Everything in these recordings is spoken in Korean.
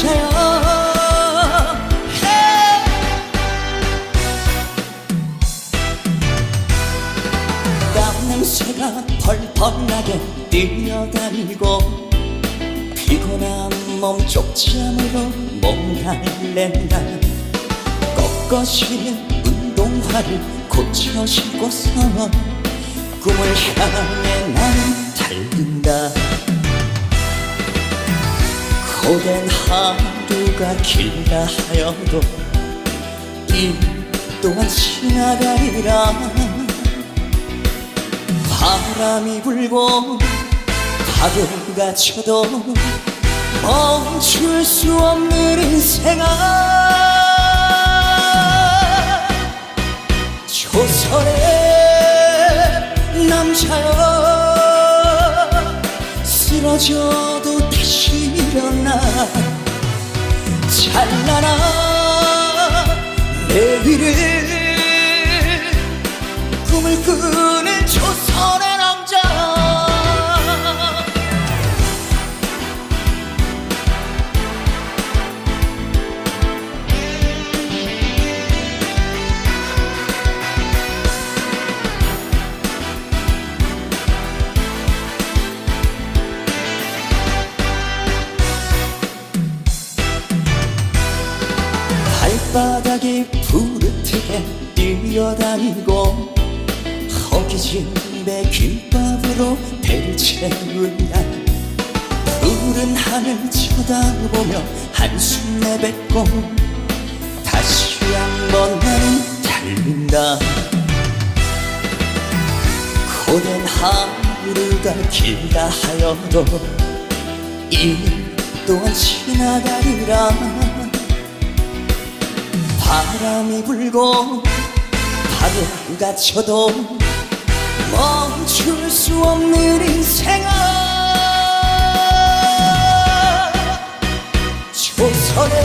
땀 냄새가 펄펄 나게 뛰어다니고 피곤한 몸 쪽잠으로 몸 달랜다 꺾어지는 운동화를 고쳐 신고서 꿈을 향해 나는 달린다 고된 하루가 길다 하여도 이 또한 지나가리라. 바람이 불고 파도가 쳐도 멈출 수 없는 인생아 조선의 남자여 쓰러져도 다시 일어나 찬란한 내일을 꿈을 꾸는 조선의 이 부르트게 뛰어다니고 허기진 배 김밥으로 배를 채운다. 푸른 하늘 쳐다보며 한숨 내뱉고 다시 한번 나는 달린다. 고된 하루가 길다 하여도 이 또한 지나가리라 바람이 불고 파도가 쳐도 멈출 수 없는 인생아 조선의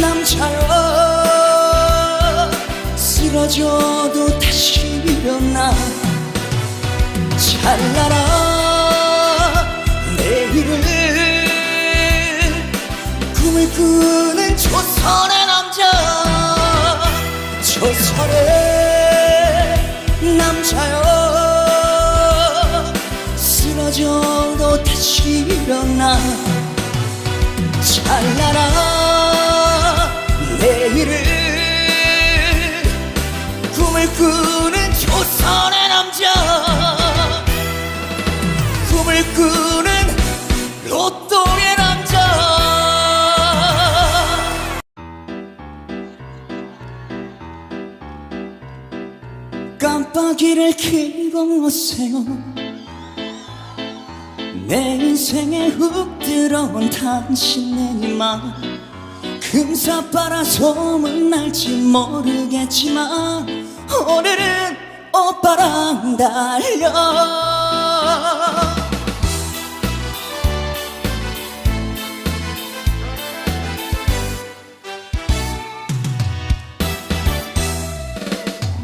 남자여 쓰러져도 다시 일어나 찬란한 내일을 꿈을 꾸는 조선의 남자여. 쓰러져도 다시 일어나 찬란한 내일을 꿈을 꾸 깜빡이를 켜고 오세요 내 인생에 훅 들어온 당신의 이마 금사 빨아 소문날지 모르겠지만 오늘은 오빠랑 달려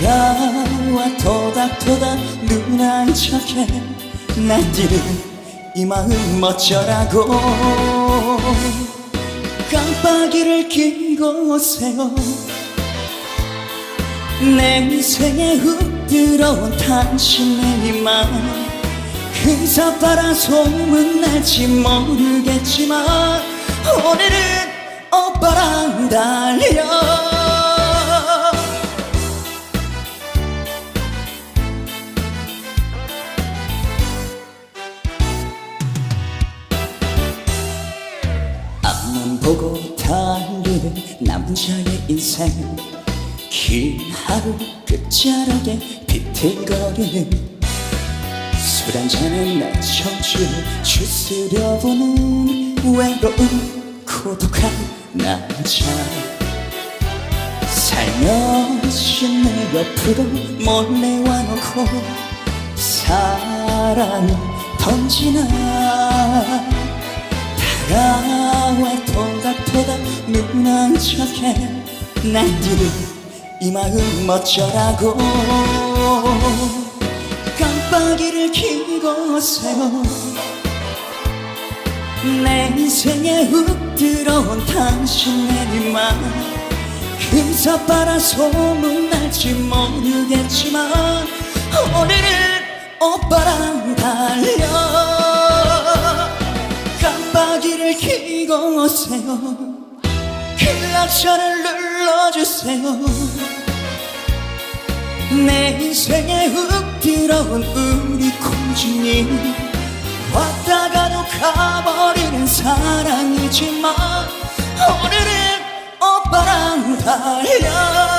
다가와 토닥토닥 눈안 척해. 날뛰는 이 마음 어쩌라고. 깜빡이를 켜고 오세요. 내 인생에 훅 들어온 당신의 이만 금사 빨아 소문날지 모르겠지만 오늘은 오빠랑 달려 보고 달리는 남자의 인생 긴 하루 끝자락에 비틀거리는 술 한잔에 내 청춘을 추스려보는 외로운 고독한 남자. 살며시 내 옆으로 몰래 와놓고 사랑을 던지나 다가와 토닥토닥 눈한 척해. 난들이 이 마음 어쩌라고. 깜빡이를 켜고서요 내 인생에 훅 들어온 당신의 말 금사빠라 소문날지 모르겠지만 오늘은 오빠랑 달려 깜빡이를 켜고 오세요. 클락션을 눌러주세요. 내 인생에 훅 들어온 우리 공주님 왔다가도 가버리는 사랑이지만 오늘은 오빠랑 달려